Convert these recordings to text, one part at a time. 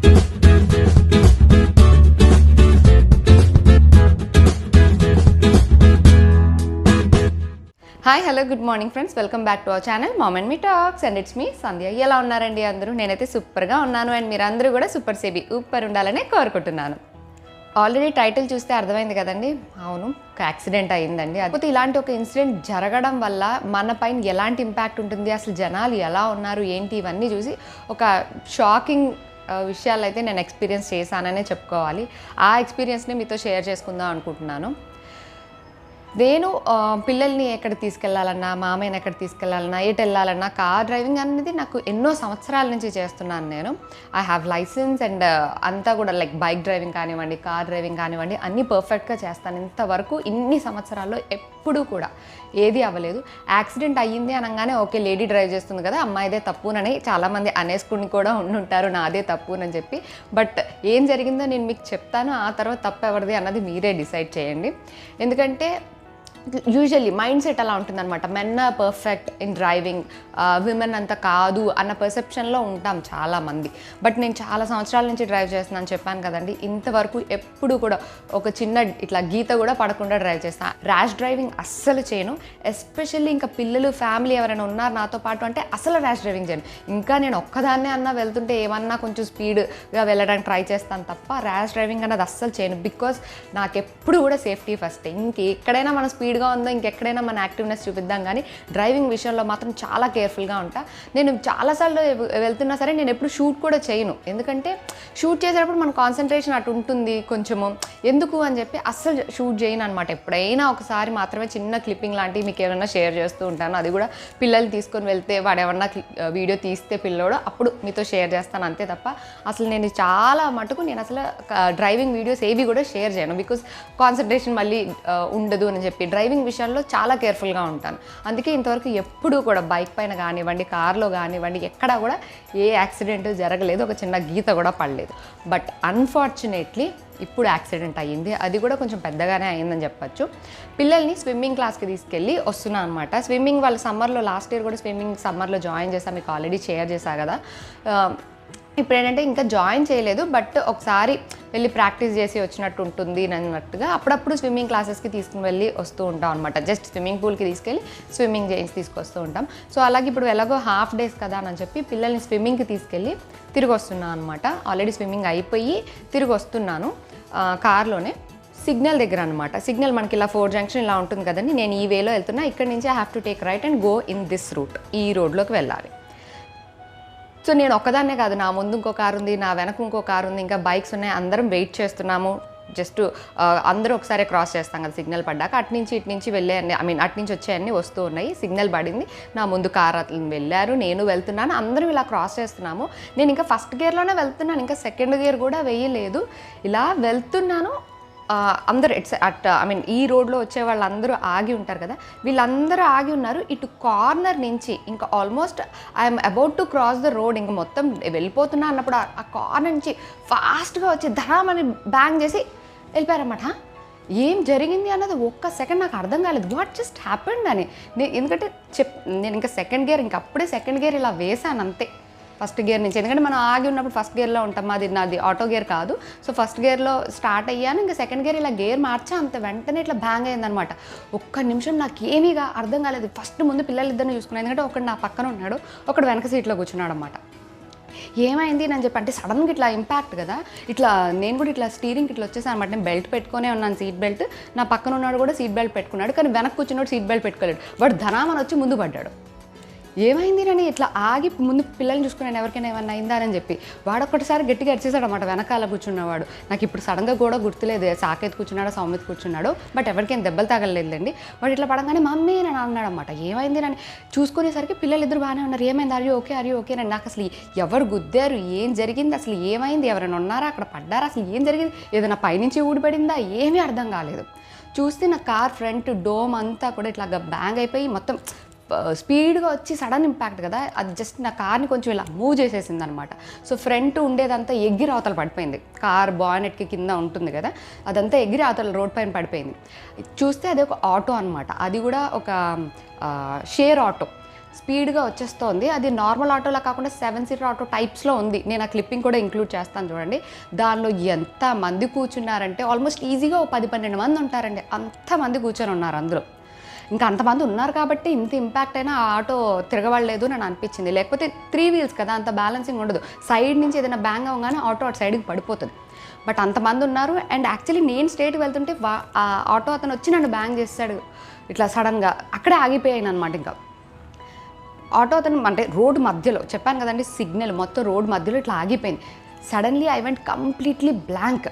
Hi hello good morning friends welcome back to our channel mom and me talks and it's me Sandhya ఎలా ఉన్నారండి అందరూ? నేనైతే సూపర్గా ఉన్నాను. అండ్ మీరు అందరూ కూడా సూపర్ సేబీ ఊపర్ ఉండాలని కోరుకుంటున్నాను. ఆల్రెడీ టైటిల్ చూస్తే అర్థమైంది కదండి? అవును ఒక యాక్సిడెంట్ అయిందండి. కాకపోతే ఇలాంటి ఒక ఇన్సిడెంట్ జరగడం వల్ల మన పైన ఎలాంటి ఇంపాక్ట్ ఉంటుంది? అసలు జనాలు ఎలా ఉన్నారు? ఏంటి? ఇవన్నీ చూసి ఒక షాకింగ్ విషయాలు అయితే నేను ఎక్స్పీరియన్స్ చేశాననే చెప్పుకోవాలి. ఆ ఎక్స్పీరియన్స్ని మీతో షేర్ చేసుకుందాం అనుకుంటున్నాను. నేను పిల్లల్ని ఎక్కడ తీసుకెళ్ళాలన్నా మామయ్యని ఎక్కడ తీసుకెళ్ళాలన్నా ఎటు వెళ్ళాలన్నా కార్ డ్రైవింగ్ అనేది నాకు ఎన్నో సంవత్సరాల నుంచి చేస్తున్నాను నేను. ఐ హ్యావ్ లైసెన్స్ అండ్ అంతా కూడా లైక్ బైక్ డ్రైవింగ్ కానివ్వండి కార్ డ్రైవింగ్ కానివ్వండి అన్నీ పర్ఫెక్ట్గా చేస్తాను. ఇంతవరకు ఇన్ని సంవత్సరాల్లో ఎప్పుడూ కూడా. ఏది అవ్వలేదు. యాక్సిడెంట్ అయ్యింది అనగానే ఓకే లేడీ డ్రైవ్ చేస్తుంది కదా అమ్మాయిదే తప్పునని చాలామంది అనేసుకుని కూడా ఉండుంటారు నాదే తప్పునని చెప్పి. బట్ ఏం జరిగిందో నేను మీకు చెప్తాను ఆ తర్వాత తప్పు ఎవరిది అన్నది మీరే డిసైడ్ చేయండి. ఎందుకంటే యూజువల్లీ మైండ్ సెట్ అలా ఉంటుందన్నమాట. Men are perfect in driving women అంత కాదు అన్న పర్సెప్షన్లో ఉంటాం చాలామంది. బట్ నేను చాలా సంవత్సరాల నుంచి డ్రైవ్ చేస్తున్నాను చెప్పాను కదండి. ఇంతవరకు ఎప్పుడు కూడా ఒక చిన్న ఇట్లా గీత కూడా పడకుండా డ్రైవ్ చేస్తాను ర్యాష్ డ్రైవింగ్ అస్సలు చేయను. ఎస్పెషల్లీ ఇంకా పిల్లలు ఫ్యామిలీ ఎవరైనా ఉన్నారు నాతో పాటు అంటే అసలు ర్యాష్ డ్రైవింగ్ చేయను. ఇంకా నేను ఒక్కదాన్నే అన్నా వెళ్తుంటే ఏమన్నా కొంచెం స్పీడ్గా వెళ్ళడానికి ట్రై చేస్తాను తప్ప ర్యాష్ డ్రైవింగ్ అన్నది అస్సలు చేయను. బికాస్ నాకు ఎప్పుడు కూడా సేఫ్టీ ఫస్ట్ ఇంకెక్కడైనా మన స్పీడ్గా ఉందో ఇంకెక్కడైనా మన యాక్టివ్నెస్ చూపిద్దాం. కానీ డ్రైవింగ్ విషయంలో మాత్రం చాలా కేర్ఫుల్గా ఉంటా. నేను చాలాసార్లు వెళ్తున్నా సరే నేను ఎప్పుడు షూట్ కూడా చేయను. ఎందుకంటే షూట్ చేసేటప్పుడు మన కాన్సన్ట్రేషన్ అటు ఉంటుంది కొంచెము. ఎందుకు అని చెప్పి అస్సలు షూట్ చేయను అనమాట ఎప్పుడైనా ఒకసారి మాత్రమే చిన్న క్లిప్పింగ్ లాంటివి మీకు ఏమైనా షేర్ చేస్తూ ఉంటాను. అది కూడా పిల్లల్ని తీసుకొని వెళ్తే వాడు ఏమన్నా వీడియో తీస్తే పిల్లోడు అప్పుడు మీతో షేర్ చేస్తాను అంతే తప్ప అసలు నేను చాలా మటుకు నేను అసలు డ్రైవింగ్ వీడియోస్ ఏవి కూడా షేర్ చేయను. బికాస్ కాన్సన్ట్రేషన్ మళ్ళీ ఉండదు అని చెప్పి డ్రైవింగ్ విషయంలో చాలా కేర్ఫుల్గా ఉంటాను. అందుకే ఇంతవరకు ఎప్పుడూ కూడా బైక్ పైన కానివ్వండి కార్లో కానివ్వండి ఎక్కడా కూడా ఏ యాక్సిడెంట్ జరగలేదు ఒక చిన్న గీత కూడా పడలేదు. బట్ అన్ఫార్చునేట్లీ ఇప్పుడు యాక్సిడెంట్ అయ్యింది. అది కూడా కొంచెం పెద్దగానే అయిందని చెప్పొచ్చు. పిల్లల్ని స్విమ్మింగ్ క్లాస్కి తీసుకెళ్ళి వస్తున్నా అనమాట స్విమ్మింగ్ వాళ్ళు సమ్మర్లో లాస్ట్ ఇయర్ కూడా స్విమ్మింగ్ సమ్మర్లో జాయిన్ చేశాను. మీకు ఆల్రెడీ షేర్ చేశా కదా. ఇప్పుడు ఏంటంటే ఇంకా జాయిన్ చేయలేదు బట్ ఒకసారి వెళ్ళి ప్రాక్టీస్ చేసి వచ్చినట్టు ఉంటుంది అన్నట్టుగా అప్పుడప్పుడు స్విమ్మింగ్ క్లాసెస్కి తీసుకుని వెళ్ళి వస్తూ ఉంటాం అనమాట జస్ట్ స్విమ్మింగ్ పూల్కి తీసుకెళ్ళి స్విమ్మింగ్ చేసి తీసుకొస్తూ ఉంటాం. సో అలాగే ఇప్పుడు ఎలాగో హాఫ్ డేస్ కదా అని చెప్పి పిల్లల్ని స్విమ్మింగ్కి తీసుకెళ్ళి తిరిగి వస్తున్నాను అనమాట ఆల్రెడీ స్విమ్మింగ్ అయిపోయి తిరిగి వస్తున్నాను కార్లోనే. సిగ్నల్ దగ్గర అనమాట సిగ్నల్ మనకి ఇలా ఫోర్ జంక్షన్ ఇలా ఉంటుంది కదండి. నేను ఈ వేలో వెళ్తున్నా ఇక్కడ నుంచి I have to take right and go in this route. ఈ రోడ్లోకి వెళ్ళాలి. సో నేను ఒక్కదాన్నే కాదు నా ముందు ఇంకో కారు ఉంది నా వెనక ఇంకో కారు ఉంది ఇంకా బైక్స్ ఉన్నాయి అందరం వెయిట్ చేస్తున్నాము. జస్ట్ అందరూ ఒకసారి క్రాస్ చేస్తాం కదా సిగ్నల్ పడ్డాక. అటు నుంచి ఇటు నుంచి వెళ్ళే అన్ని ఐ మీన్ అటు నుంచి వచ్చేయన్నీ వస్తూ ఉన్నాయి. సిగ్నల్ పడింది నా ముందు కార్ అతను వెళ్ళారు నేను వెళ్తున్నాను అందరం ఇలా క్రాస్ చేస్తున్నాము. నేను ఇంకా ఫస్ట్ గేర్లోనే వెళ్తున్నాను ఇంకా సెకండ్ గేర్ కూడా వేయలేదు. ఇలా వెళ్తున్నాను అందరు ఇట్స్ అట్ ఐ మీన్ ఈ రోడ్లో వచ్చే వాళ్ళందరూ ఆగి ఉంటారు కదా వీళ్ళందరూ ఆగి ఉన్నారు. ఇటు కార్నర్ నుంచి ఇంకా almost I'm about to cross the road ఇంకా మొత్తం వెళ్ళిపోతున్నా అన్నప్పుడు ఆ- కార్నర్ నుంచి ఫాస్ట్గా వచ్చి ధరామని బ్యాంగ్ చేసి వెళ్ళిపోయారన్నమాట. ఏం జరిగింది అన్నది ఒక్క సెకండ్ నాకు అర్థం కాలేదు. వాట్ జస్ట్ హ్యాపెండ్ అని. నేను ఎందుకంటే చెప్ నేను ఇంకా సెకండ్ గేర్ ఇంకా అప్పుడే సెకండ్ గేర్ ఇలా వేసాను అంతే. ఫస్ట్ గేర్ నుంచి. ఎందుకంటే మనం ఆగి ఉన్నప్పుడు ఫస్ట్ గేర్లో ఉంటాం. అది నాది ఆటో గేర్ కాదు. సో ఫస్ట్ గేర్లో స్టార్ట్ అయ్యాను. ఇంకా సెకండ్ గేర్ ఇలా గేర్ మార్చా అంత వెంటనే ఇట్లా బ్యాంగ్ అయిందనమాట. ఒక్క నిమిషం నాకు ఏమీగా అర్థం కాలేదు. ఫస్ట్ ముందు పిల్లలు ఇద్దరిని చూసుకున్నాను. ఎందుకంటే ఒకడు నా పక్కన ఉన్నాడు. ఒకడు వెనక సీట్లో కూర్చున్నాడు అనమాట ఏమైంది అని చెప్పి అంటే సడన్గా ఇట్లా ఇంపాక్ట్ కదా. ఇట్లా నేను కూడా ఇట్లా స్టీరింగ్ ఇట్లా వచ్చేసాను అనమాట. నేను బెల్ట్ పెట్టుకునే ఉన్నాను సీట్ బెల్ట్. నా పక్కన ఉన్నాడు కూడా సీట్ బెల్ట్ పెట్టుకున్నాడు. కానీ వెనక్కి కూర్చున్నాడు సీట్ బెల్ట్ పెట్టుకోలేడు. వాడు ధనామని వచ్చి ముందు పడ్డాడు. ఏమైంది అని ఇట్లా ఆగి ముందు పిల్లల్ని చూసుకున్నాను ఎవరికైనా ఏమన్నా అయిందా అని చెప్పి. వాడు ఒక్కటిసారి గట్టిగా అరిచేసాడు అనమాట వెనకాల కూర్చున్నవాడు. నాకు ఇప్పుడు సడన్గా కూడా గుర్తులేదు సాకేత్ కూర్చున్నాడో సౌమిత్ కూర్చున్నాడు బట్ ఎవరికైనా దెబ్బలు తగలలేదులేండి. వాడు ఇట్లా పడంగానే మమ్మీ అని అన్నాడు అనమాట ఏమైంది అని చూసుకునేసరికి పిల్లలు ఇద్దరు బాగానే ఉన్నారు. ఏమైంది? అరి ఓకే? Are you okay? అని నాకు అసలు ఎవరు గుద్దారు? ఏం జరిగింది? అసలు ఏమైంది? ఎవరైనా ఉన్నారా? అక్కడ పడ్డారా? అసలు ఏం జరిగింది? ఏదైనా పైనుంచి ఊడిపడిందా? ఏమీ అర్థం కాలేదు. చూస్తే నా కార్ ఫ్రంట్ డోమ్ అంతా కూడా ఇట్లా బ్యాంగ్ అయిపోయి మొత్తం స్పీడ్గా వచ్చి సడన్ ఇంపాక్ట్ కదా అది జస్ట్ నా కార్ని కొంచెం ఇలా మూవ్ చేసేసింది అనమాట సో ఫ్రంట్ ఉండేదంతా ఎగిరి అవతల పడిపోయింది. కార్ బానెట్కి కింద ఉంటుంది కదా అదంతా ఎగిరి అవతల రోడ్ పైన పడిపోయింది. చూస్తే అది ఒక ఆటో అనమాట. అది కూడా ఒక షేర్ ఆటో. స్పీడ్గా వచ్చేస్తోంది. అది నార్మల్ ఆటోలా కాకుండా సెవెన్ సీటర్ ఆటో టైప్స్లో ఉంది. నేను ఆ క్లిప్పింగ్ కూడా ఇంక్లూడ్ చేస్తాను చూడండి. దానిలో ఎంత మంది కూర్చున్నారంటే ఆల్మోస్ట్ ఈజీగా పది పన్నెండు మంది ఉంటారండి. అంతమంది కూర్చొని ఉన్నారు అందులో. ఇంకా అంతమంది ఉన్నారు కాబట్టి ఇంత ఇంపాక్ట్ అయినా ఆ ఆటో తిరగబడలేదు అని అనిపించింది. లేకపోతే త్రీ వీల్స్ కదా అంత బ్యాలెన్సింగ్ ఉండదు. సైడ్ నుంచి ఏదైనా బ్యాంగ్ అవ్వగానే ఆటో అటు సైడ్కి పడిపోతుంది. బట్ అంతమంది ఉన్నారు అండ్ యాక్చువల్లీ నేను స్టేట్కి వెళ్తుంటే ఆ ఆటో అతను వచ్చి నన్ను బ్యాంగ్ చేస్తాడు. ఇట్లా సడన్గా అక్కడే ఆగిపోయాను అనమాట ఇంకా. ఆటో అతను అంటే రోడ్ మధ్యలో చెప్పాను కదండి సిగ్నల్ మొత్తం రోడ్ మధ్యలో ఇట్లా ఆగిపోయింది. Suddenly I went completely blank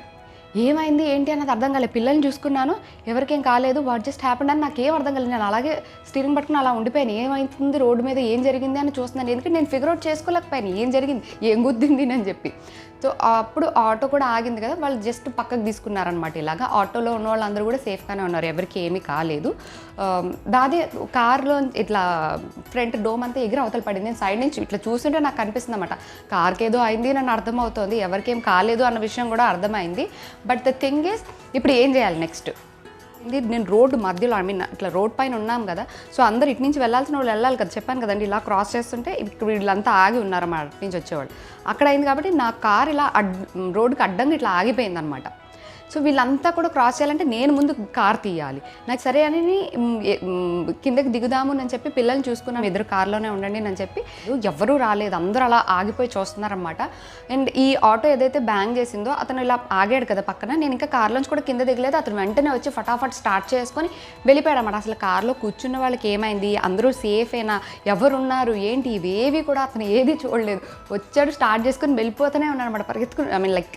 ఏమైంది ఏంటి అన్నది అర్థం కాలేదు పిల్లల్ని చూసుకున్నాను ఎవరికేం కాలేదు వాట్ జస్ట్ హ్యాపెండ్ అని నాకు ఏం అర్థం కాలేదు. నేను అలాగే స్టీరింగ్ పట్టుకుని అలా ఉండిపోయాను. ఏమైతుంది రోడ్డు మీద ఏం జరిగింది అని చూస్తున్నాను. ఎందుకంటే నేను ఫిగర్ అవుట్ చేసుకోలేకపోయాను ఏం జరిగింది ఏం గుద్దింది అని చెప్పి. సో అప్పుడు ఆటో కూడా ఆగింది కదా వాళ్ళు జస్ట్ పక్కకు తీసుకున్నారనమాట ఇలాగా. ఆటోలో ఉన్న వాళ్ళందరూ కూడా సేఫ్గానే ఉన్నారు ఎవరికి ఏమీ కాలేదు. దాదే కార్లో ఇట్లా ఫ్రంట్ డోమ్ అంతా ఎగిరి అవతల పడింది. నేను సైడ్ నుంచి ఇట్లా చూస్తుంటే నాకు కనిపిస్తుంది అనమాట కార్కి ఏదో అయింది నన్ను అర్థమవుతోంది ఎవరికేం కాలేదు అన్న విషయం కూడా అర్థమైంది. బట్ ద థింగ్ ఈస్ ఇప్పుడు ఏం చేయాలి నెక్స్ట్ ఇది నేను రోడ్డు మధ్యలో ఐ మీన్ ఇట్లా రోడ్ పైన ఉన్నాం కదా. సో అందరు ఇటు నుంచి వెళ్ళాల్సిన వాళ్ళు వెళ్ళాలి కదా. చెప్పాను కదండి ఇలా క్రాస్ చేస్తుంటే ఇప్పుడు వీళ్ళంతా ఆగి ఉన్నారు అన్నమాట నుంచి వచ్చేవాళ్ళు. అక్కడ అయింది కాబట్టి నా కార్ ఇలా అడ్ రోడ్డుకి అడ్డంగా ఇట్లా ఆగిపోయింది అనమాట సో వీళ్ళంతా కూడా క్రాస్ చేయాలంటే నేను ముందు కార్ తీయాలి. నాకు సరే అని కిందకి దిగుదాము అని చెప్పి పిల్లల్ని చూసుకున్నాం ఇద్దరు కార్లోనే ఉండండి అని చెప్పి ఎవరూ రాలేదు. అందరూ అలా ఆగిపోయి చూస్తున్నారనమాట అండ్ ఈ ఆటో ఏదైతే బ్యాంగ్ చేసిందో అతను ఇలా ఆగాడు కదా పక్కన. నేను ఇంకా కార్లోంచి కూడా కింద దిగలేదు. అతను వెంటనే వచ్చి ఫటాఫట్ స్టార్ట్ చేసుకొని వెళ్ళిపోయాడు అనమాట అసలు కార్లో కూర్చున్న వాళ్ళకి ఏమైంది? అందరూ సేఫేనా ఎవరున్నారు? ఏంటి? ఇవేవి కూడా అతను ఏది చూడలేదు. వచ్చాడు స్టార్ట్ చేసుకొని వెళ్ళిపోతూనే ఉన్నాడు అనమాట పరిగెత్తుకుని ఐ మీన్ లైక్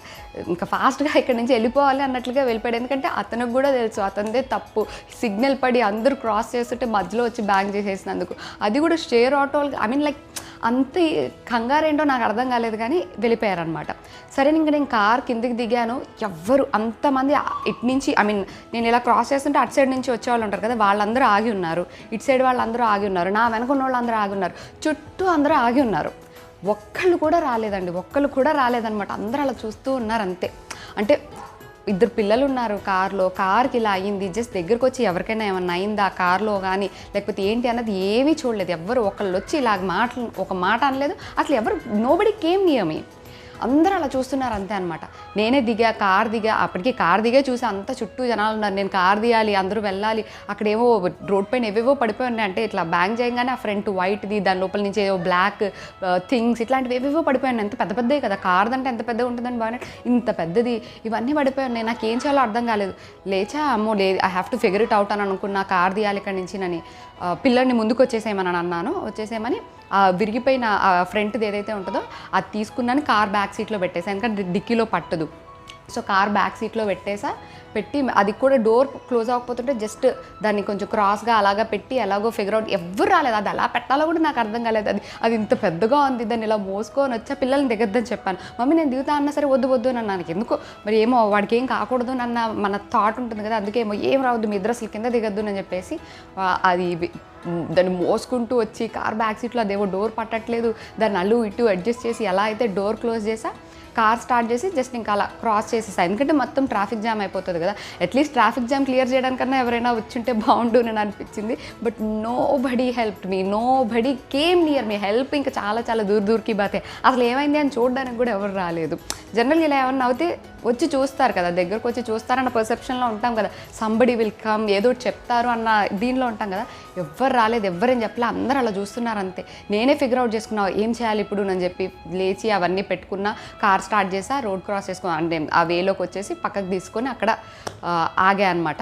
ఇంకా ఫాస్ట్గా ఇక్కడ నుంచి వెళ్ళిపోవాలి. అన్నట్లుగా వెళ్ళిపోయాడు. ఎందుకంటే అతనికి కూడా తెలుసు అతనిదే తప్పు. సిగ్నల్ పడి అందరూ క్రాస్ చేస్తుంటే మధ్యలో వచ్చి బ్యాంక్ చేసేసినందుకు. అది కూడా షేర్ ఆటోలు ఐ మీన్ లైక్ అంత కంగారేంటో నాకు అర్థం కాలేదు కానీ వెళ్ళిపోయారనమాట సరే ఇంక నేను కార్ కిందికి దిగాను. ఎవ్వరు అంతమంది ఇటు నుంచి ఐ మీన్ నేను ఇలా క్రాస్ చేస్తుంటే అటు సైడ్ నుంచి వచ్చేవాళ్ళు ఉంటారు కదా వాళ్ళందరూ ఆగి ఉన్నారు. ఇటు సైడ్ వాళ్ళందరూ ఆగి ఉన్నారు. నా వెనక ఉన్న వాళ్ళందరూ ఆగి ఉన్నారు. చుట్టూ అందరూ ఆగి ఉన్నారు. ఒక్కళ్ళు కూడా రాలేదండి. ఒక్కళ్ళు కూడా రాలేదన్నమాట. అందరూ అలా చూస్తూ ఉన్నారు అంతే. అంటే ఇద్దరు పిల్లలు ఉన్నారు కార్లో. కార్కి ఇలా అయ్యింది. జస్ట్ దగ్గరకు వచ్చి ఎవరికైనా ఏమన్నా అయిందా కార్లో కానీ లేకపోతే ఏంటి అన్నది ఏమీ చూడలేదు. ఎవ్వరు ఒకళ్ళు వచ్చి ఇలాగ మాటలు ఒక మాట అనలేదు. అసలు ఎవరు నోబడి కేమ్ నియమి అందరూ అలా చూస్తున్నారు అంతే అనమాట నేనే దిగా కార్ దిగా అప్పటికి కార్ దిగే చూసి అంత చుట్టూ జనాలు ఉన్నారు. నేను కార్ దిగాలి అందరూ వెళ్ళాలి. అక్కడేవో రోడ్ పైన ఏవేవో పడిపోయి ఉన్నాయి. అంటే ఇట్లా బ్యాంక్ చేయగానే ఆ ఫ్రంట్ వైట్ది దాని లోపల నుంచి ఏవో బ్లాక్ థింగ్స్ ఇట్లాంటివి ఏవేవో పడిపోయి ఉన్నాయి. ఎంత పెద్ద పెద్దవి కదా. కార్ అంటే ఎంత పెద్దగా ఉంటుందని బాగా ఇంత పెద్దది ఇవన్నీ పడిపోయి ఉన్నాయి. నాకు ఏం చేయాలో అర్థం కాలేదు. లేచా అమ్మో లే I have to figure it out అని అనుకున్నా. కార్ తీయాలి ఇక్కడి నుంచి నని పిల్లల్ని ముందుకు వచ్చేసేయమని అన్నాను. వచ్చేసేయమని విరిగిపోయిన ఫ్రంట్ది ఏదైతే ఉంటుందో అది తీసుకున్నాను. కార్ బ్యాక్ సీట్లో పెట్టేసాను ఎందుకంటే డిక్కీలో పట్టదు. సో కార్ బ్యాక్ సీట్లో పెట్టేసా. పెట్టి అది కూడా డోర్ క్లోజ్ అవ్వకపోతుంటే జస్ట్ దాన్ని కొంచెం క్రాస్గా అలాగా పెట్టి ఎలాగో ఫిగర్ అవుట్ ఎవ్వరు రాలేదు. అది ఎలా పెట్టాలో కూడా నాకు అర్థం కాలేదు. అది అది ఇంత పెద్దగా ఉంది. దాన్ని ఇలా మోసుకొని వచ్చా పిల్లల్ని దిగద్దని చెప్పాను. మమ్మీ నేను దిగుతా అన్నా సరే వద్దు వద్దు నన్ను నాకు ఎందుకు? మరి ఏమో వాడికి ఏం కాకూడదు అన్న మన థాట్ ఉంటుంది కదా అందుకేమో ఏం రావద్దు మీ ఇద్దరు అసలు కింద దిగద్దు అని చెప్పేసి అది దాన్ని మోసుకుంటూ వచ్చి కార్ బ్యాక్ సీట్లో అదేమో డోర్ పట్టట్లేదు. దాన్ని అల్లు ఇటు అడ్జస్ట్ చేసి ఎలా అయితే డోర్ క్లోజ్ చేసా కార్ స్టార్ట్ చేసి జస్ట్ ఇంకా అలా క్రాస్ చేసేసా. ఎందుకంటే మొత్తం ట్రాఫిక్ జామ్ అయిపోతుంది కదా. At least traffic jam clear చేయడానికన్నా ఎవరైనా వచ్చింటే బాగుండు అని అనిపించింది. But nobody help me nobody came near me help ఇంకా చాలా చాలా దూర దూరికి బాతే. అసలు ఏమైంది అని చూడడానికి కూడా ఎవరు రాలేదు. జనరల్ ఇలా ఏమన్నా అవుతే వచ్చి చూస్తారు కదా దగ్గరకు వచ్చి చూస్తారన్న పర్సెప్షన్లో ఉంటాం కదా. సంబడి విల్ కమ్ ఏదో ఒకటి చెప్తారు అన్న దీనిలో ఉంటాం కదా. ఎవ్వరు రాలేదు ఎవ్వరేం చెప్పలే అందరూ అలా చూస్తున్నారు అంతే. నేనే ఫిగర్ అవుట్ చేసుకున్నా ఏం చేయాలి ఇప్పుడు అని చెప్పి లేచి అవన్నీ పెట్టుకున్నా కార్ స్టార్ట్ చేసా రోడ్ క్రాస్ చేసుకున్నా అంటే ఆ వేలోకి వచ్చేసి పక్కకు తీసుకొని అక్కడ ఆగా అనమాట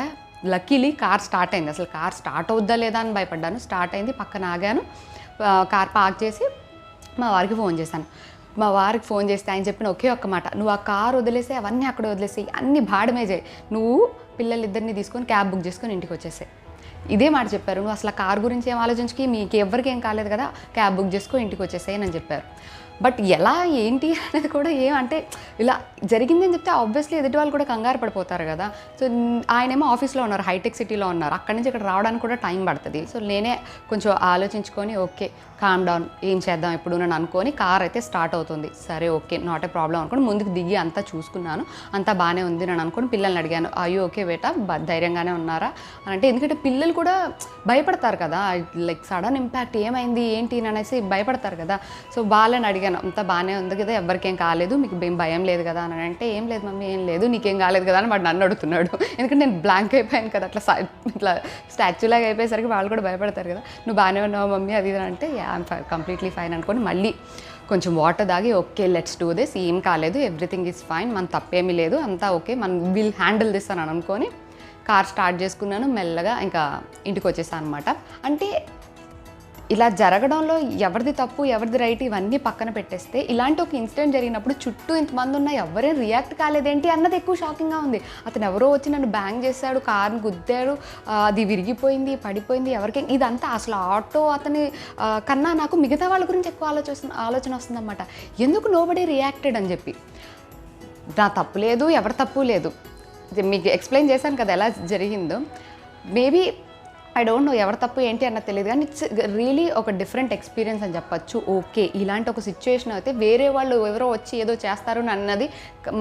లక్కీలీ కార్ స్టార్ట్ అయింది. అసలు కార్ స్టార్ట్ అవుద్దా లేదా అని భయపడ్డాను. స్టార్ట్ అయింది పక్కన ఆగాను. కార్ పార్క్ చేసి మా వారికి ఫోన్ చేశాను. మా వారికి ఫోన్ చేస్తే ఆయన చెప్పిన ఒకే ఒక్క మాట నువ్వు ఆ కార్ వదిలేసి అవన్నీ అక్కడ వదిలేసి అన్ని భాడమే చేయి. నువ్వు పిల్లలిద్దరిని తీసుకొని క్యాబ్ బుక్ చేసుకొని ఇంటికి వచ్చేసాయి. ఇదే మాట చెప్పారు. నువ్వు అసలు ఆ కార్ గురించి ఏం ఆలోచించుకి మీకు ఎవరికి ఏం కాలేదు కదా క్యాబ్ బుక్ చేసుకో ఇంటికి వచ్చేసాయి అని చెప్పారు. బట్ ఎలా ఏంటి అనేది కూడా ఏమంటే ఇలా జరిగిందని చెప్తే ఆబ్వియస్లీ ఎదుటి వాళ్ళు కూడా కంగారు పడిపోతారు కదా. సో ఆయనేమో ఆఫీస్లో ఉన్నారు హైటెక్ సిటీలో ఉన్నారు. అక్కడి నుంచి ఇక్కడ రావడానికి కూడా టైం పడుతుంది. సో నేనే కొంచెం ఆలోచించుకొని ఓకే కామ్ డౌన్ ఏం చేద్దాం ఇప్పుడు నేను అనుకొని కార్ అయితే స్టార్ట్ అవుతుంది. సరే ఓకే నాట్ ఏ ప్రాబ్లం అనుకోండి ముందుకు దిగి అంతా చూసుకున్నాను. అంతా బాగానే ఉంది నేను అనుకోని పిల్లల్ని అడిగాను అయ్యో ఓకే బేటా? ధైర్యంగానే ఉన్నారా? అని అంటే ఎందుకంటే పిల్లలు కూడా భయపడతారు కదా. లైక్ సడన్ ఇంపాక్ట్ ఏమైంది ఏంటి అని అనేసి భయపడతారు కదా. సో వాళ్ళని అడిగాను అంతా బాగానే ఉంది కదా ఎవరికేం కాలేదు మీకు ఏం భయం లేదు కదా అని అంటే ఏం లేదు మమ్మీ ఏం లేదు నీకేం కాలేదు కదా అని వాడు నన్ను అడుగుతున్నాడు. ఎందుకంటే నేను బ్లాంక్ అయిపోయాను కదా అట్లా సై- ఇట్లా స్టాచ్యూలాగా అయిపోయేసరికి వాళ్ళు కూడా భయపడతారు కదా. నువ్వు బాగానే ఉన్నావు మమ్మీ? అది ఇది అంటే ఐఎమ్ కంప్లీట్లీ ఫైన్ అనుకొని మళ్ళీ కొంచెం వాటర్ దాగి ఓకే లెట్స్ డూ దిస్ ఏం కాలేదు ఎవ్రీథింగ్ ఈజ్ ఫైన్ మన తప్పేమీ లేదు అంతా ఓకే మనం విల్ హ్యాండిల్ దిస్ అని అనుకొని కార్ స్టార్ట్ చేసుకున్నాను మెల్లగా ఇంకా ఇంటికి వచ్చేసాను అనమాట అంటే ఇలా జరగడంలో ఎవరిది తప్పు ఎవరిది రైట్ ఇవన్నీ పక్కన పెట్టేస్తే ఇలాంటి ఒక ఇన్సిడెంట్ జరిగినప్పుడు చుట్టూ ఇంతమంది ఉన్నా ఎవరేం రియాక్ట్ కాలేదేంటి అన్నది ఎక్కువ షాకింగ్గా ఉంది. అతను ఎవరో వచ్చి నన్ను బ్యాంగ్ చేశాడు కార్ని గుద్దాడు అది విరిగిపోయింది పడిపోయింది ఎవరికి ఇదంతా అసలు ఆటో అతని కన్నా నాకు మిగతా వాళ్ళ గురించి ఎక్కువ ఆలోచన ఆలోచన వస్తుందన్నమాట. ఎందుకు నోబడి రియాక్టెడ్ అని చెప్పి. నా తప్పు లేదు ఎవరి తప్పు లేదు. మీకు ఎక్స్ప్లెయిన్ చేశాను కదా ఎలా జరిగిందో. మేబీ ఐ డోంట్ నో ఎవరు తప్పు ఏంటి అన్నది తెలియదు. కానీ ఇట్స్ రియలీ ఒక డిఫరెంట్ ఎక్స్పీరియన్స్ అని చెప్పచ్చు. ఓకే ఇలాంటి ఒక సిచ్యువేషన్ అయితే వేరే వాళ్ళు ఎవరో వచ్చి ఏదో చేస్తారు అని అన్నది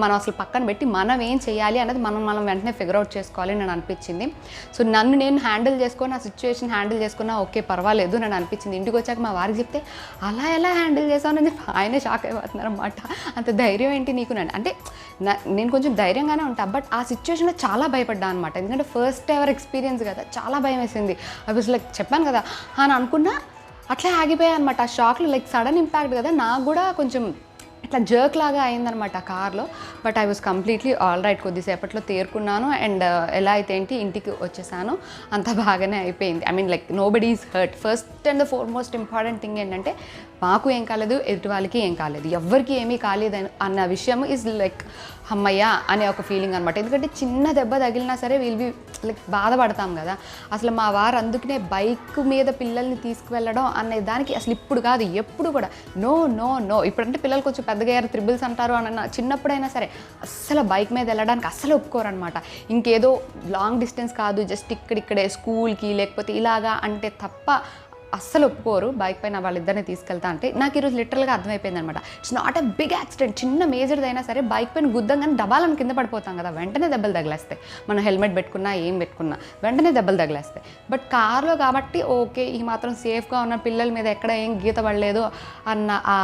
మనం అసలు పక్కన పెట్టి మనం ఏం చేయాలి అన్నది మనం మనం వెంటనే ఫిగర్ అవుట్ చేసుకోవాలి అని అనిపించింది. సో నన్ను నేను హ్యాండిల్ చేసుకొని ఆ సిచ్యువేషన్ హ్యాండిల్ చేసుకున్నా ఓకే పర్వాలేదు నన్ను అనిపించింది. ఇంటికి వచ్చాక మా వారికి చెప్తే అలా ఎలా హ్యాండిల్ చేసామని ఆయనే షాక్ అయిపోతున్నారు అనమాట అంత ధైర్యం ఏంటి నీకు నన్ను? అంటే నేను కొంచెం ధైర్యంగానే ఉంటాను బట్ ఆ సిచ్యువేషన్లో చాలా భయపడ్డా అనమాట ఎందుకంటే ఫస్ట్ ఎవర్ ఎక్స్పీరియన్స్ కదా చాలా భయం వేసింది. ఐ వాజ్ లైక్ చెప్పాను కదా. అని అనుకున్నా అట్లా ఆగిపోయాయి అనమాట ఆ షాక్లో లైక్ సడన్ ఇంపాక్ట్ కదా. నాకు కూడా కొంచెం ఇట్లా జర్క్ లాగా అయిందనమాట కార్లో but I was completely all right కొద్దిసేపట్లో తేరుకున్నాను. అండ్ uh, ఎలా అయితే ఏంటి ఇంటికి వచ్చేసాను. అంత బాగానే అయిపోయింది. I mean like nobody is hurt first and the foremost important thing ఏంటంటే మాకు ఏం కాలేదు ఎదుటి వాళ్ళకి ఏం కాలేదు. ఎవరికి ఏమీ కాలేదు అని- అన్న విషయం ఈజ్ లైక్ అమ్మయ్య అనే ఒక ఫీలింగ్ అనమాట ఎందుకంటే చిన్న దెబ్బ తగిలినా సరే వీల్ బి లైక్ బాధపడతాం కదా. అసలు మా వారు అందుకనే బైక్ మీద పిల్లల్ని తీసుకువెళ్ళడం అనే దానికి అసలు ఇప్పుడు కాదు ఎప్పుడు కూడా. నో నో నో ఇప్పుడంటే పిల్లలు కొంచెం పెద్దగా అయ్యారు త్రిబుల్స్ అంటారు అని అన్న చిన్నప్పుడైనా సరే అస్సలు బైక్ మీద వెళ్ళడానికి అస్సలు ఒప్పుకోరనమాట ఇంకేదో లాంగ్ డిస్టెన్స్ కాదు జస్ట్ ఇక్కడిక్కడే స్కూల్కి లేకపోతే ఇలాగా అంటే తప్ప అస్సలు ఒప్పుకోరు. బైక్ పైన వాళ్ళిద్దరిని తీసుకెళ్తా అంటే నాకు ఈరోజు లిటరల్గా అర్థమైపోయింది అనమాట it's not a big accident చిన్న మేజర్ది అయినా సరే బైక్ పైన గుద్దంగానే డబాలను కింద పడిపోతాం కదా. వెంటనే దెబ్బలు తగిలేస్తాయి. మనం హెల్మెట్ పెట్టుకున్నా ఏం పెట్టుకున్నా వెంటనే దెబ్బలు తగిలేస్తాయి. బట్ కార్లో కాబట్టి ఓకే ఈ మాత్రం సేఫ్గా ఉన్న పిల్లల మీద ఎక్కడ ఏం గీత పడలేదు అన్న ఆ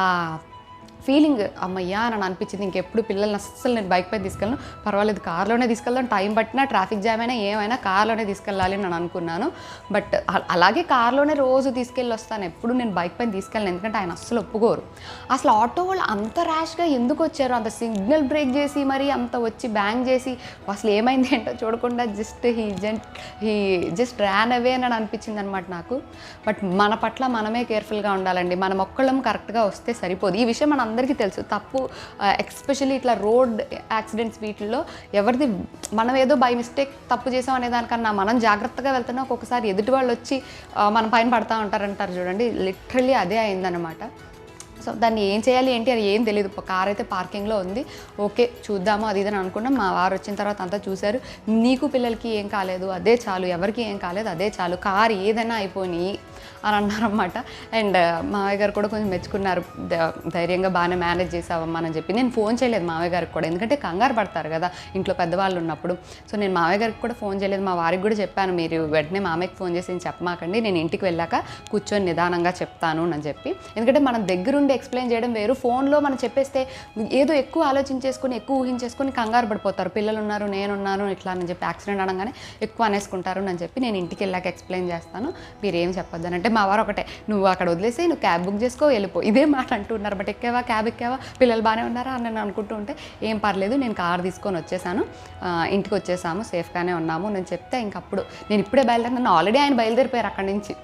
ఫీలింగ్ అమ్మయ్యా అని అనిపించింది ఇంకెప్పుడు పిల్లల్ని అస్సలు నేను బైక్ పైన తీసుకెళ్ళను. పర్వాలేదు కార్లోనే తీసుకెళ్దాం. టైం పట్టినా ట్రాఫిక్ జామ్ అయినా ఏమైనా కార్లోనే తీసుకెళ్ళాలి అని నేను అనుకున్నాను. బట్ అలాగే కార్లోనే రోజు తీసుకెళ్ళి వస్తాను. ఎప్పుడు నేను బైక్ పైన తీసుకెళ్ళను. ఎందుకంటే ఆయన అస్సలు ఒప్పుకోరు. అసలు ఆటో వాళ్ళు అంత ర్యాష్గా ఎందుకు వచ్చారు? అంత సిగ్నల్ బ్రేక్ చేసి మరి అంత వచ్చి బ్యాంగ్ చేసి అసలు ఏమైంది ఏంటో చూడకుండా just he went he just ran away అని అనిపించింది అనమాట నాకు. బట్ మన పట్ల మనమే కేర్ఫుల్గా ఉండాలండి. మనం ఒక్కళ్ళం కరెక్ట్గా వస్తే సరిపోదు. ఈ విషయం మన అందరికీ తెలుసు. తప్పు ఎక్స్పెషల్లీ ఇట్లా రోడ్ యాక్సిడెంట్స్ వీటిల్లో ఎవరిది మనం ఏదో బై మిస్టేక్ తప్పు చేసాం అనే దానికన్నా మనం జాగ్రత్తగా వెళ్తున్నా ఒక్కొక్కసారి ఎదుటి వాళ్ళు వచ్చి మన పైన పడతా ఉంటారంటారు చూడండి. లిటరలీ అదే అయిందనమాట సో దాన్ని ఏం చేయాలి ఏంటి అది ఏం తెలియదు కార్ అయితే పార్కింగ్లో ఉంది. ఓకే చూద్దాము అది ఇది అని అనుకున్నాం. మా వారు వచ్చిన తర్వాత అంతా చూశారు. నీకు పిల్లలకి ఏం కాలేదు అదే చాలు. ఎవరికి ఏం కాలేదు అదే చాలు. కార్ ఏదైనా అయిపోయి అని అన్నారన్నమాట. అండ్ మావయ్య గారు కూడా కొంచెం మెచ్చుకున్నారు. ధైర్యంగా బాగానే మేనేజ్ చేసావమ్మా అని చెప్పి. నేను ఫోన్ చేయలేదు మామయ్య గారికి కూడా. ఎందుకంటే కంగారు పడతారు కదా ఇంట్లో పెద్దవాళ్ళు ఉన్నప్పుడు. సో నేను మామయ్య గారికి కూడా ఫోన్ చేయలేదు. మా వారికి కూడా చెప్పాను మీరు వెంటనే మామయ్యకి ఫోన్ చేసి చెప్పమాకండి. నేను ఇంటికి వెళ్ళాక కూర్చొని నిదానంగా చెప్తాను అని చెప్పి. ఎందుకంటే మనం దగ్గరుండి ఎక్స్ప్లెయిన్ చేయడం వేరు. ఫోన్లో మనం చెప్పేస్తే ఏదో ఎక్కువ ఆలోచించేసుకొని ఎక్కువ ఊహించేసుకొని కంగారు పడిపోతారు. పిల్లలు ఉన్నారు నేనున్నాను ఇట్లా అని చెప్పి యాక్సిడెంట్ అనగానే ఎక్కువ అనేసుకుంటారు అని చెప్పి నేను ఇంటికి వెళ్ళాక ఎక్స్ప్లెయిన్ చేస్తాను. మీరు ఏం చెప్పొద్దని అని అంటే మా వారు ఒకటే నువ్వు అక్కడ వదిలేసి నువ్వు క్యాబ్ బుక్ చేసుకో వెళ్ళిపో. ఇదే మాట అంటున్నారు. బట్ ఎక్కావా? క్యాబ్ ఎక్కావా? పిల్లలు బాగానే ఉన్నారా? అని నేను అనుకుంటూ ఉంటే ఏం పర్లేదు నేను కార్ తీసుకొని వచ్చేసాను. ఇంటికి వచ్చేసాము సేఫ్గానే ఉన్నాము. నేను చెప్తే ఇంకప్పుడు నేను ఇప్పుడే బయలుదేరినాను ఆల్రెడీ ఆయన బయలుదేరిపోయారు అక్కడి నుంచి.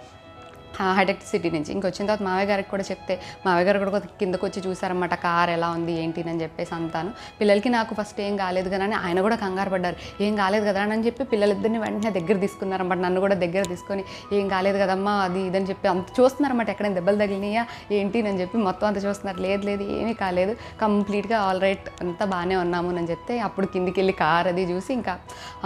హైటెక్ సిటీ నుంచి. ఇంకొచ్చిన తర్వాత మావయ్య గారికి కూడా చెప్తే మావయ్య గారు కూడా కిందకు వచ్చి చూసారన్నమాట కార్ ఎలా ఉంది ఏంటి అని చెప్పేసి అంతాను. పిల్లలకి నాకు ఫస్ట్ ఏం కాలేదు కదా అని ఆయన కూడా కంగారు పడ్డారు. ఏం కాలేదు కదా అని చెప్పి పిల్లలిద్దరిని వెంటనే దగ్గర తీసుకున్నారన్నమాట నన్ను కూడా దగ్గర తీసుకొని. ఏం కాలేదు కదమ్మా అది ఇదని చెప్పి అంత చూస్తున్నారన్నమాట ఎక్కడైనా దెబ్బలు తగిలినాయా ఏంటి అని చెప్పి మొత్తం అంత చూస్తున్నారు. లేదు లేదు ఏమీ కాలేదు కంప్లీట్గా ఆల్ రైట్ అంతా బాగానే ఉన్నాము అని చెప్తే అప్పుడు కిందికి వెళ్ళి కార్ అది చూసి ఇంకా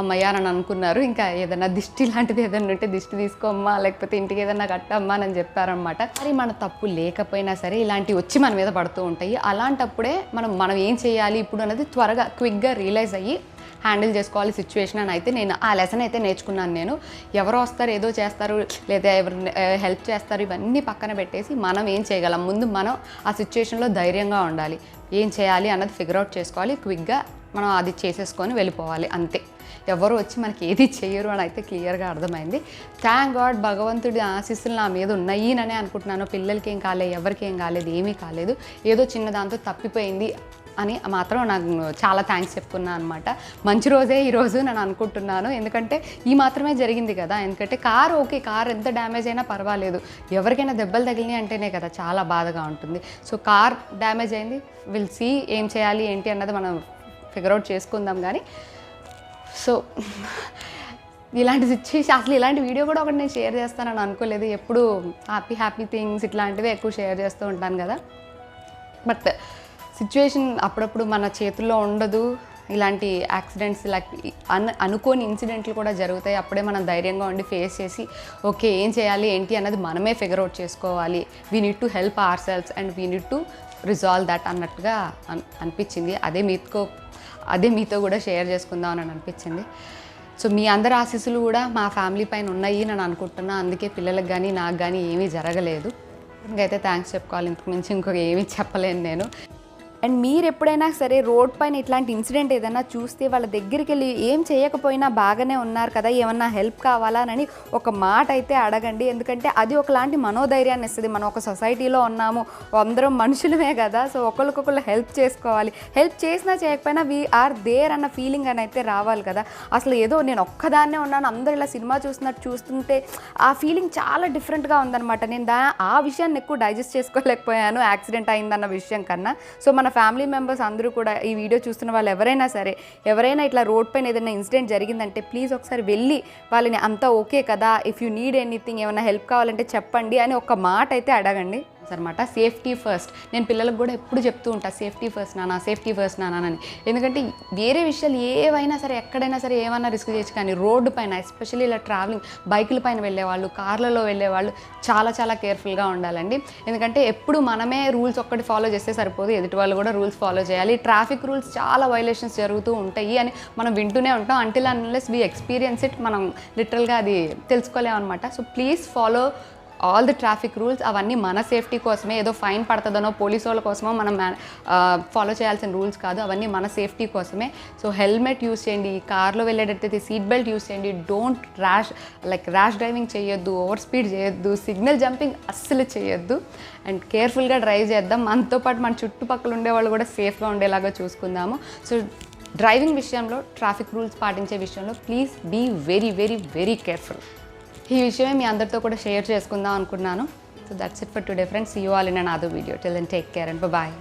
అమ్మయ్య అని అనుకున్నారు. ఇంకా ఏదైనా దిష్టి లాంటిది ఏదైనా ఉంటే దిష్టి తీసుకోమ్మా లేకపోతే ఇంటికి ఏదైనా కట్టమ్మా అని చెప్పారనమాట మరి మన తప్పు లేకపోయినా సరే ఇలాంటివి వచ్చి మన మీద పడుతూ ఉంటాయి. అలాంటప్పుడే మనం మనం ఏం చేయాలి ఇప్పుడు అనేది త్వరగా క్విక్గా రియలైజ్ అయ్యి హ్యాండిల్ చేసుకోవాలి సిచ్యువేషన్ అని అయితే నేను ఆ లెసన్ అయితే నేర్చుకున్నాను నేను. ఎవరో వస్తారు ఏదో చేస్తారు లేదా ఎవరు హెల్ప్ చేస్తారు ఇవన్నీ పక్కన పెట్టేసి మనం ఏం చేయగలం? ముందు మనం ఆ సిచ్యువేషన్లో ధైర్యంగా ఉండాలి. ఏం చేయాలి అన్నది ఫిగర్ అవుట్ చేసుకోవాలి. క్విక్గా మనం అది చేసేసుకొని వెళ్ళిపోవాలి. అంతే. ఎవరు వచ్చి మనకి ఏది చేయరు అని అయితే క్లియర్గా అర్థమైంది. థ్యాంక్ గాడ్ భగవంతుడి ఆశీస్సులు నా మీద ఉన్నాయి అనుకుంటున్నాను. పిల్లలకి ఏం కాలేదు ఎవరికి ఏం కాలేదు ఏమీ కాలేదు. ఏదో చిన్న దాంతో తప్పిపోయింది అని మాత్రం నాకు చాలా థ్యాంక్స్ చెప్పుకున్నాను అనమాట మంచి రోజే ఈరోజు నేను అనుకుంటున్నాను. ఎందుకంటే ఈ మాత్రమే జరిగింది కదా. ఎందుకంటే కార్ ఓకే కార్ ఎంత డ్యామేజ్ అయినా పర్వాలేదు. ఎవరికైనా దెబ్బలు తగిలినాయి అంటేనే కదా చాలా బాధగా ఉంటుంది. సో కార్ డ్యామేజ్ అయింది. విల్ సీ ఏం చేయాలి ఏంటి అన్నది మనం ఫిగర్ అవుట్ చేసుకుందాం. కానీ సో ఇలాంటి సిచ్యువేషన్ అసలు ఇలాంటి వీడియో కూడా ఒకటి నేను షేర్ చేస్తానని అనుకోలేదు. ఎప్పుడు హ్యాపీ హ్యాపీ థింగ్స్ ఇట్లాంటివి ఎక్కువ షేర్ చేస్తూ ఉంటాను కదా. బట్ సిచ్యువేషన్ అప్పుడప్పుడు మన చేతుల్లో ఉండదు. ఇలాంటి యాక్సిడెంట్స్ లైక్ అన్ అనుకోని ఇన్సిడెంట్లు కూడా జరుగుతాయి. అప్పుడే మనం ధైర్యంగా ఉండి ఫేస్ చేసి ఓకే ఏం చేయాలి? ఏంటి? అన్నది మనమే ఫిగర్ అవుట్ చేసుకోవాలి. We need to help our selves and we need to resolve that అన్నట్టుగా అనిపించింది. అదే మీతో అదే మీతో కూడా షేర్ చేసుకుందాం అని అనిపించింది. సో మీ అందరి ఆశీస్సులు కూడా మా ఫ్యామిలీ పైన ఉన్నాయి నేను అనుకుంటున్నా. అందుకే పిల్లలకు కానీ నాకు కానీ ఏమీ జరగలేదు. ఇంకైతే థ్యాంక్స్ చెప్పుకోవాలి. ఇంతకు మించి ఇంకొక ఏమీ చెప్పలేను నేను. అండ్ మీరు ఎప్పుడైనా సరే రోడ్ పైన ఇట్లాంటి ఇన్సిడెంట్ ఏదైనా చూస్తే వాళ్ళ దగ్గరికి వెళ్ళి ఏం చేయకపోయినా బాగానే ఉన్నారు కదా ఏమన్నా హెల్ప్ కావాలా అని ఒక మాట అయితే అడగండి. ఎందుకంటే అది ఒకలాంటి మనోధైర్యాన్ని ఇస్తుంది. మనం ఒక సొసైటీలో ఉన్నాము అందరం మనుషులమే కదా సో ఒకరికొకరు హెల్ప్ చేసుకోవాలి. హెల్ప్ చేసినా చేయకపోయినా వీ ఆర్ దేర్ అన్న ఫీలింగ్ అని అయితే రావాలి కదా. అసలు ఏదో నేను ఒక్కదాన్నే ఉన్నాను అందరు ఇలా సినిమా చూస్తున్నట్టు చూస్తుంటే ఆ ఫీలింగ్ చాలా డిఫరెంట్గా ఉందన్నమాట. నేను దా ఆ విషయాన్ని ఎక్కువ డైజెస్ట్ చేసుకోలేకపోయాను యాక్సిడెంట్ అయిందన్న విషయం కన్నా. సో మన ఫ్యామిలీ మెంబర్స్ అందరూ కూడా ఈ వీడియో చూస్తున్న వాళ్ళు ఎవరైనా సరే ఎవరైనా ఇట్లా రోడ్ పైన ఏదైనా ఇన్సిడెంట్ జరిగిందంటే ప్లీజ్ ఒకసారి వెళ్ళి వాళ్ళని అంతా ఓకే కదా ఇఫ్ యూ నీడ్ ఎనీథింగ్ ఏమైనా హెల్ప్ కావాలంటే చెప్పండి అని ఒక మాట అయితే అడగండి. అనమాట సేఫ్టీ ఫస్ట్ నేను పిల్లలకు కూడా ఎప్పుడు చెప్తూ ఉంటా సేఫ్టీ ఫస్ట్ నానా సేఫ్టీ ఫస్ట్ నాన్న అని. ఎందుకంటే వేరే విషయాలు ఏవైనా సరే ఎక్కడైనా సరే ఏమైనా రిస్క్ చేయొచ్చు కానీ రోడ్డు పైన ఎస్పెషల్లీ ఇలా ట్రావెలింగ్ బైకుల పైన వెళ్ళేవాళ్ళు కార్లలో వెళ్ళేవాళ్ళు చాలా చాలా కేర్ఫుల్గా ఉండాలండి. ఎందుకంటే ఎప్పుడు మనమే రూల్స్ ఒక్కటి ఫాలో చేస్తే సరిపోదు. ఎదుటి వాళ్ళు కూడా రూల్స్ ఫాలో చేయాలి. ట్రాఫిక్ రూల్స్ చాలా వైలేషన్స్ జరుగుతూ ఉంటాయి అని మనం వింటూనే ఉంటాం. Until unless we experience it మనం లిటరల్గా అది తెలుసుకోలేము అనమాట so please follow all the traffic rules అవన్నీ మన సేఫ్టీ కోసమే ఏదో ఫైన్ పడుతుందనో పోలీసు వాళ్ళ కోసమో మనం ఫాలో చేయాల్సిన రూల్స్ కాదు అవన్నీ మన సేఫ్టీ కోసమే. సో హెల్మెట్ యూస్ చేయండి కార్లో వెళ్ళేటట్టయితే సీట్ బెల్ట్ యూస్ చేయండి don't rash like rash driving చేయొద్దు ఓవర్ స్పీడ్ చేయొద్దు సిగ్నల్ జంపింగ్ అస్సలు చేయొద్దు. అండ్ కేర్ఫుల్గా డ్రైవ్ చేద్దాం మనతో పాటు మన చుట్టుపక్కల ఉండే వాళ్ళు కూడా సేఫ్గా ఉండేలాగా చూసుకుందాము. సో డ్రైవింగ్ విషయంలో ట్రాఫిక్ రూల్స్ పాటించే విషయంలో please be very very very careful. ఈ విషయమే మీ అందరితో కూడా షేర్ చేసుకుందాం అనుకున్నాను. So that's it for today friends you all in another video till and take care and bye